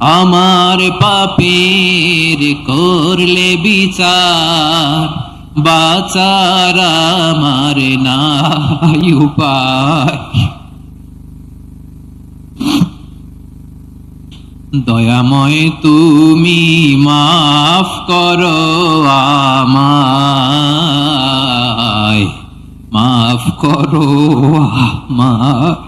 আমার পাপের করলে বিচার, বাচার আমার নাই উপায়। দয়াময় তুমি মাফ করো আমায়, মাফ করো আমায়।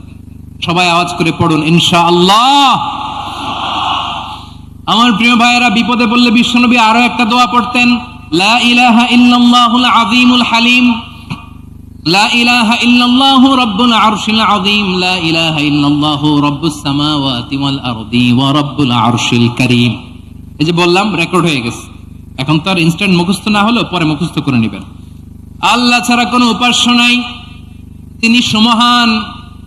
সবাই আওয়াজ করে পড়ুন, ইনশাআল্লাহ। আমার প্রিয় ভাইয়েরা, বিপদে পড়লে বিশ্বনবী আরও একটা দোয়া পড়তেন, লা ইলাহা ইল্লাল্লাহুল আযীমুল হালিম, লা ইলাহা ইল্লাল্লাহু আরশিল আযীম, লা ইলাহা ইল্লাল্লাহু সামাওয়াতি ওয়াল আরদি ওয়া আরশিল এই যে বললাম রেকর্ড হয়ে গেছে। এখন তো আর ইনস্ট্যান্ট মুখস্থ না হলো পরে মুখস্থ করে নেবেন। আল্লাহ ছাড়া কোনো উপাস্য নাই। তিনি সমহান।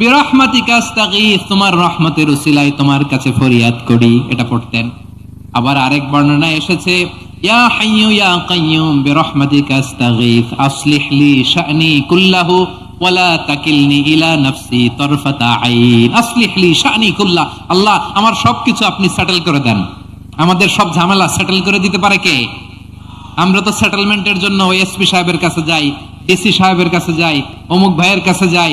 বিরহমাতিকা আস্তাগীথ তোমার রহমতের উসিলায় তোমার কাছে ফরিয়াদ করি। এটা পড়তেন। আবার আরেক বর্ণনা এসেছে, ইয়া হাইয়ু ইয়া কাইয়ুম বিরহমাতিকা আস্তাগীথ আসলিহ কুল্লাহু আল্লাহ, আমার সবকিছু আপনি সেটেল করে দেন। আমাদের সব ঝামেলা সেটেল করে দিতে পারে কে? আমরা তো সেটেলমেন্টের জন্য ওই এসপি সাহেবের কাছে যাই ডিসি সাহেবের কাছে যাই, অমুক ভাইয়ের কাছে যাই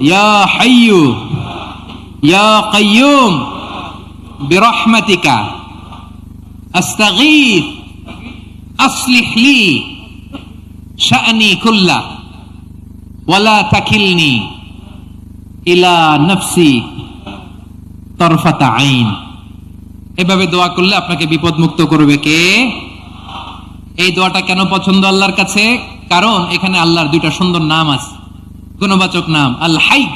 ইয়া এভাবে দোয়া করলে আপনাকে বিপদ মুক্ত করবে কে? এই দোয়াটা কেন পছন্দ আল্লাহর কাছে? কারণ এখানে আল্লাহর দুইটা সুন্দর নাম আছে। গুণবাচক নাম আল হাই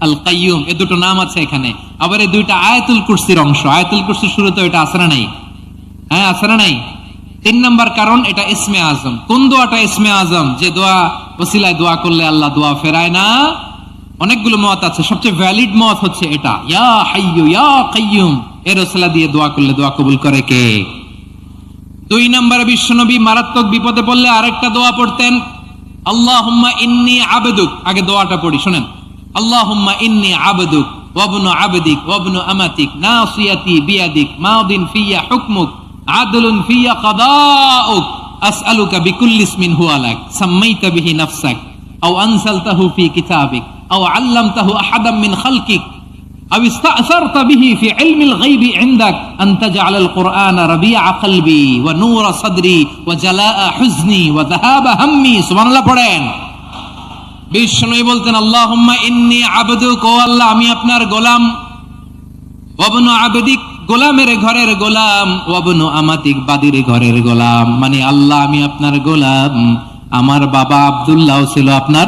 আল কাইয়ুম এ দুটো নাম আছে এখানে। আবার এই দুইটা আয়াতুল কুরসির অংশ। আয়াতুল কুরসির শুরুতে এটা না নাই। হ্যাঁ না নাই? তিন নম্বর কারণ, এটা ইসমে আজম। কোন দোয়াটা ইসমে আজম? যে দোয়া, ওসিলায় দোয়া করলে আল্লাহ দোয়া ফেরায় না? অনেকগুলো মত আছে। সবচেয়ে ভ্যালিড মত হচ্ছে এটা। ইয়া হাইয়ু, ইয়া কাইয়ুম। এর ওসিলা দিয়ে দোয়া করলে দোয়া কবুল করে কে? দুই নম্বরে বিশ্বনবী মারাত্মক বিপদে পড়লে আরেকটা দোয়া পড়তেন। আবেদুক। আগে ফিয়া হুকমুক, আদলুন ফিয়া কাদাউক, আসআলুকা বিকুল্লি ইসমিন হুয়া লাক, সাম্মাইতা বিহি নাফসাক, আও আনসালতাহু ফি কিতাবিক, আও আল্লামতাহু আহাদাম أو استأثرت به في علم الغيب عندك أن تجعل القرآن ربيع قلبي ونور صدري وجلاء حزني وذهاب همي سبحان الله পড়েন বিষ্ণুই বলতেন আল্লাহুম্মা ইন্নি আবদুক ও আল্লাহ আমি আপনার গোলাম ওয়াবনু আবদিক গোলামের ঘরের গোলাম ওয়াবনু আমাতিক বাদির ঘরের গোলাম মানে আল্লাহ আমি আপনার গোলাম আমার বাবা আব্দুল্লাহ ছিল আপনার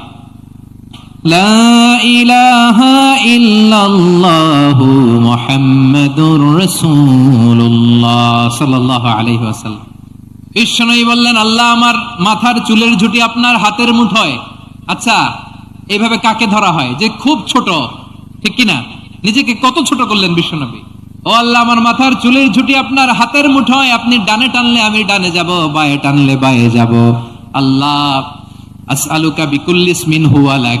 لا إله إلا الله محمد رسول الله صلى الله عليه وسلم বিষ্ণুই বললেন আল্লাহ আমার মাথার চুলের ঝুটি আপনার হাতের মুঠোয় আচ্ছা এইভাবে কাকে ধরা হয় যে খুব ছোট ঠিক কিনা নিজেকে কত ছোট করলেন বিশ্বনবী ও আল্লাহ আমার মাথার চুলের ঝুটি আপনার হাতের মুঠোয় আপনি ডানে টানলে আমি ডানে যাব বায়ে টানলে বায়ে যাব আল্লাহ আসআলুকা বিকুল্লি ইসমিন হুয়া লাক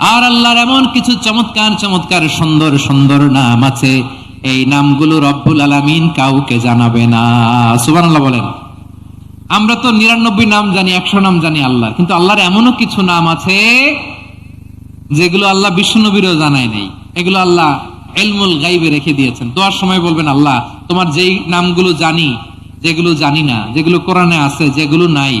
আর আল্লাহর এমন কিছু চমৎকার চমৎকার, সুন্দর সুন্দর নাম আছে। এই নামগুলো রব্বুল আলামিন কাউকে জানাবে না। সুবহানাল্লাহ বলেন। আমরা তো নিরানব্বই নাম জানি, একশো নাম জানি আল্লাহ কিন্তু আল্লাহর এমনও কিছু নাম আছে যেগুলো আল্লাহ বিশ্বনবীরও জানায় নেই। এগুলো আল্লাহ এলমুল গাইবে রেখে দিয়েছেন। দোয়ার সময় বলবেন, আল্লাহ, তোমার যেই নামগুলো জানি, যেগুলো জানি না, যেগুলো কোরআনে আছে, যেগুলো নাই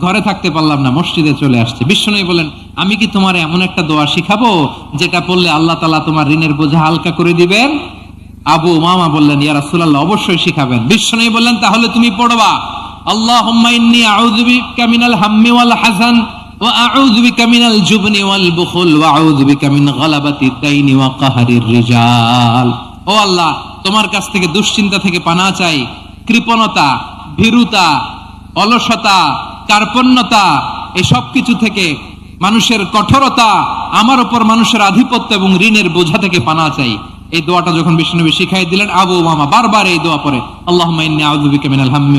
ঘরে থাকতে পারলাম না, মসজিদে চলে আসছে। বিশ্বনবী বলেন আমি কি তোমার এমন একটা দোয়া শিখাবো, যেটা পড়লে আল্লাহ তালা তোমার ঋণের বোঝা হালকা করে দিবেন? আবু মামা বললেন, ইয়া রাসূলুল্লাহ, অবশ্যই শিখাবেন। বিশ্বনবী বললেন, তাহলে তুমি পড়বা, আল্লাহুম্মা ইন্নী আউযু বিকা মিনাল হাম্মি ওয়াল ওয়া আউযু বিকা মিন গালাবাতি দাইনি ওয়া কাহরির রিজাল। ও আল্লাহ, তোমার কাছ থেকে দুশ্চিন্তা থেকে পানা চাই, কৃপণতা, ভীরুতা, অলসতা কার্পণ্যতা এই সব কিছু থেকে মানুষের কঠোরতা, আমার উপর মানুষের আধিপত্য এবং ঋণের বোঝা থেকে পানা চাই। এই দোয়াটা যখন বিষ্ণুনবী শিখাই দিলেন, আবু মামা বারবার এই দোয়া পরে আল্লাহ হাম্মি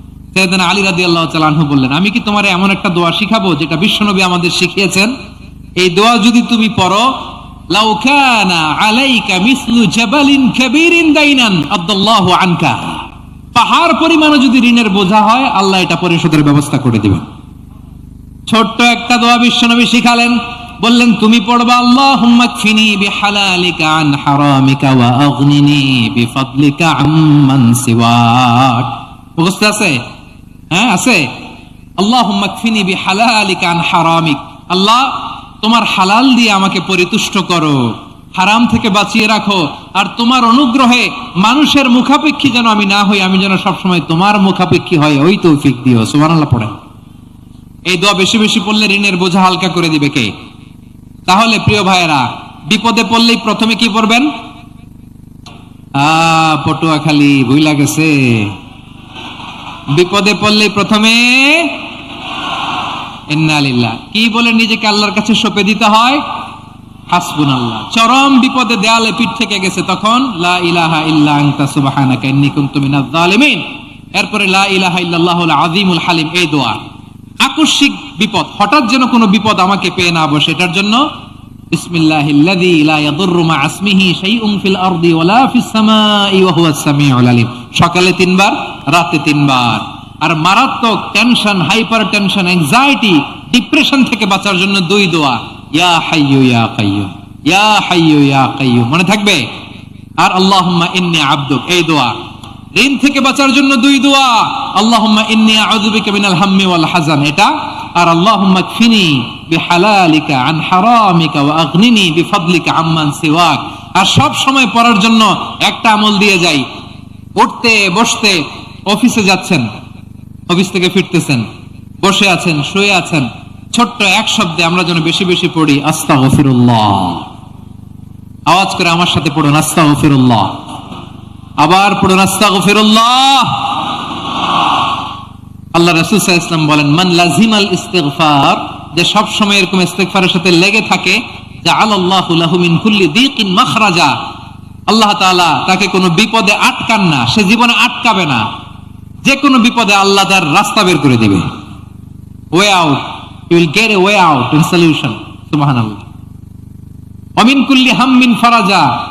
সৈয়দিনা আলী রাদি আল্লাহ চালানহু বললেন, আমি কি তোমার এমন একটা দোয়া শিখাবো যেটা বিশ্বনবী আমাদের শিখিয়েছেন? এই দোয়া যদি তুমি পড়ো বোঝা হয়, আল্লাহ পরিশোধের ব্যবস্থা করে দিবেন। ছোট্ট একটা দোয়া বিশ্বনবী শিখালেন, বললেন, তুমি পড়বা আম্মান আছে? হ্যাঁ আছে? আন হারামিক। আল্লাহ, তোমার হালাল দিয়ে আমাকে পরিতুষ্ট করো। হারাম থেকে বাঁচিয়ে রাখো। আর তোমার অনুগ্রহে মানুষের মুখাপেক্ষী যেন আমি না হই, আমি যেন সবসময় তোমার মুখাপেক্ষী হয় ওই তৌফিক দিও। সুবহানাল্লাহ পড়েন। এই দোয়া বেশি বেশি পড়লে ঋণের বোঝা হালকা করে দিবে কে? তাহলে প্রিয় ভাইয়েরা, বিপদে পড়লেই প্রথমে কি পড়বেন? আহ পটুয়াখালী, ভুইলা গেছে। বিপদে পড়লেই প্রথমে কি বলে নিজেকে আল্লাহর কাছে সঁপে দিতে হয়? হাসবুন আল্লাহ চরম বিপদে দেয়ালে পিঠ থেকে গেছে তখন, লা ইলাহা ইল্লা আনতা সুবহানাকা কুনতু মিনাজ জালিমিন এরপরে লা ইলাহা ইল্লাল্লাহুল আযীমুল হালিম, এই দোয়া। আকস্মিক বিপদ, হঠাৎ যেন কোনো বিপদ আমাকে পেয়ে না বসে, এটার জন্য বিসমিল্লাহিল্লাযী লা ইয়াদুররু মা আসমিহি শাইউন ফিল আরদি ওয়ালা ফিস সামাই ওয়া হুয়াস সামিউল আলিম। সকালে তিনবার, রাতে তিনবার। আর মারাত্মক tension hyper tension anxiety depression থেকে বাঁচার জন্য দুই দোয়া। ইয়া হাইয়ু ইয়া কাইয়ুম ইয়া হাইয়ু ইয়া কাইয়ুম মনে থাকবে? আর আল্লাহুম্মা ইন্নী আবদুক। এই দোয়া। ঋণ থেকে বাঁচার জন্য দুই দোয়া। আল্লাহুম্মা ইন্নী আউযু বিকা মিনাল হাম্মি ওয়াল হাজান এটা। আর আল্লাহুম্মা কফিনি আর সব সময় পড়ার জন্য একটা আমল দিয়ে যাই। উঠতে, বসতে, অফিসে যাচ্ছেন, অফিস থেকে ফিরতেছেন, বসে আছেন, শুয়ে আছেন। ছোট্ট এক শব্দে আমরা যেন বেশি বেশি পড়ি আস্তা আস্তাগফিরুল্লাহ। আওয়াজ করে আমার সাথে পড়ুন আস্তা আস্তাগফিরুল্লাহ। আবার পড়ুন আস্তা আস্তাগফিরুল্লাহ। আল্লাহ রাসূল ওয়াসাল্লাম বলেন, মান লাজিমাল ইস্তিগফার যে সব সময় এরকম ইস্তিগফারের সাথে লেগে থাকে, জাআলাল্লাহু লাহু মিন কুল্লি দিকিন মাখরাজা। আল্লাহ তাআলা তাকে কোনো বিপদে আটকান না, সে জীবনে আটকাবে না। যে কোনো বিপদে আল্লাহ তার রাস্তা বের করে দিবে। Way out you will get a way out in solution সুবহানাল্লাহ। অমিন কুল্লি হাম্মিন ফারাজা।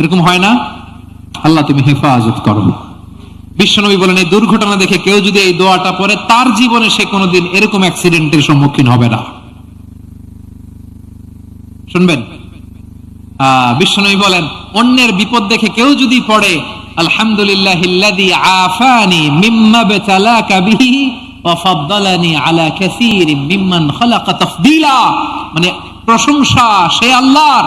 এরকম হয় না? আল্লাহ তুমি হেফাজত করো। বিশ্বনবী বলেন, এই দুর্ঘটনা দেখে কেউ যদি এই দোয়াটা পড়ে, তার জীবনে সে কোনোদিন এরকম অ্যাক্সিডেন্টের সম্মুখীন হবে না। শুনবেন? বিশ্বনবী বলেন, অন্যের বিপদ দেখে কেউ যদি পড়ে আলহামদুলিল্লাহ মানে প্রশংসা সে আল্লাহর।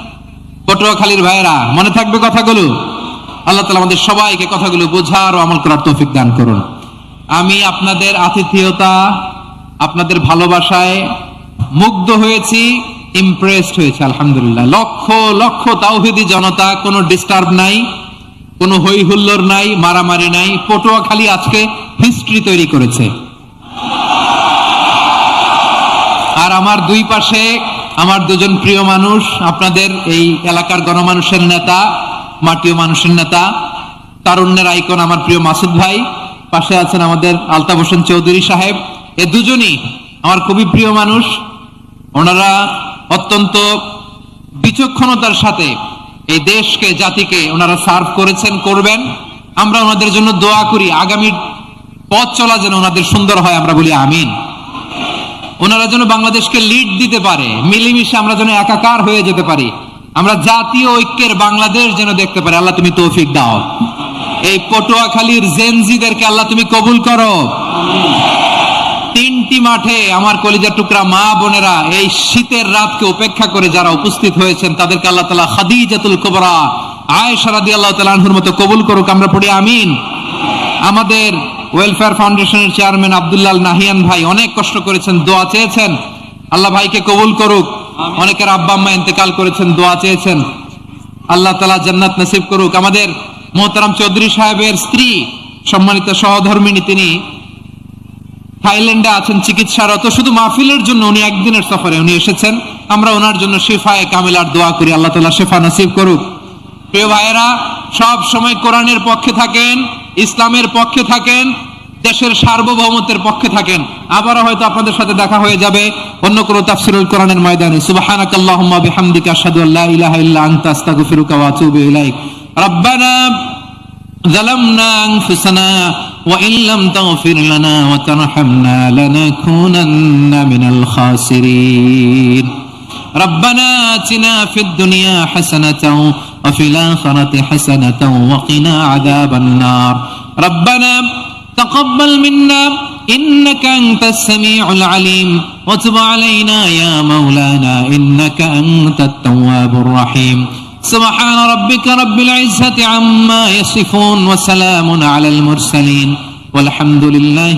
পটুয়াখালীর ভাইয়েরা, মনে থাকবে কথাগুলো? আল্লাহ তালা আমাদের সবাইকে কথাগুলো বোঝার ও আমল করার তৌফিক দান করুন। আমি আপনাদের আতিথেয়তা, আপনাদের ভালোবাসায় মুগ্ধ হয়েছি ইমপ্রেসড হয়েছে, আলহামদুলিল্লাহ। লক্ষ লক্ষ তাওহিদি জনতা, কোনো ডিস্টার্ব নাই, কোনো হই হুল্লোর নাই, মারামারি নাই। পটুয়াখালী আজকে হিস্ট্রি তৈরি করেছে। আর আমার দুই পাশে আমার দুজন প্রিয় মানুষ, আপনাদের এই এলাকার গণমানুষের নেতা মাটিও মানুষের নেতা, তারুণ্যের আইকন আমার প্রিয় মাসুদ ভাই, পাশে আছেন আমাদের আলতাফ হোসেন চৌধুরী সাহেব। এ দুজনই আমার খুবই প্রিয় মানুষ। ওনারা অত্যন্ত বিচক্ষণতার সাথে এই দেশকে, জাতিকে ওনারা সার্ভ করেছেন, করবেন। আমরা ওনাদের জন্য দোয়া করি। আগামী পথ চলা যেন ওনাদের সুন্দর হয়, আমরা বলি আমিন। ওনারা যেন বাংলাদেশকে লিড দিতে পারে, মিলেমিশে আমরা যেন একাকার হয়ে যেতে পারি, আমরা জাতীয় ঐক্যের বাংলাদেশ যেন দেখতে পারি। আল্লাহ তুমি তৌফিক দাও। এই পটুয়াখালীর জেনজিদেরকে আল্লাহ তুমি কবুল করো। তিনটি মাঠে আমার কলিজার টুকরা মা বোনেরা এই শীতের রাতকে উপেক্ষা করে যারা উপস্থিত হয়েছেন, তাদেরকে আল্লাহ তালা খাদিজাতুল কোবরা, আয়েশা রাদিয়াল্লাহু তাআলা আনহুর মতো কবুল করুক। আমরা পড়ি আমিন। আমাদের ওয়েলফেয়ার ফাউন্ডেশনের চেয়ারম্যান আব্দুল্লাহ নাহিয়ান ভাই অনেক কষ্ট করেছেন দোয়া চেয়েছেন। আল্লাহ ভাইকে কবুল করুক। অনেকের আব্বা আম্মা ইন্তেকাল করেছেন দোয়া চেয়েছেন। আল্লাহ তালা জান্নাত নসিব করুক। আমাদের মোহতারাম চৌধুরী সাহেবের স্ত্রী সম্মানিত সহধর্মিনী তিনি থাইল্যান্ডে আছেন চিকিৎসারত। শুধু মাহফিলের জন্য উনি একদিনের সফরে উনি এসেছেন। আমরা ওনার জন্য শেফায়ে কামিলার দোয়া করি। আল্লাহ তালা শেফা নসিব করুক। প্রিয় ভাইয়েরা সব সময় কোরআনের পক্ষে থাকেন। ইসলামের পক্ষে থাকেন, দেশের সার্বভৌমত্বের পক্ষে থাকেন। আবারও হয়তো আপনাদের সাথে দেখা হয়ে যাবে। অন্য কোনো তাফসিরুল কোরআনের ময়দানে। সুবহানাকাল্লাহুম্মা বিহামদিকা আশহাদু আল্লা ইলাহা ইল্লা আনতা, আস্তাগফিরুকা ওয়া আতুবু ইলাইক। রব্বানা যালামনা আনফুসানা ওয়া ইন লাম তাগফির লানা ওয়া তারহামনা লানাকুনান্না মিনাল খাসিরিন। রব্বানা আতিনা ফিদ দুনিয়া হাসানাতাও وفي الآخرة حسنة وقنا عذاب النار. ربنا تقبل منا إنك أنت السميع العليم. وتب علينا يا مولانا إنك أنت التواب الرحيم. سبحان ربك رب العزة عما يصفون وسلام على المرسلين. والحمد لله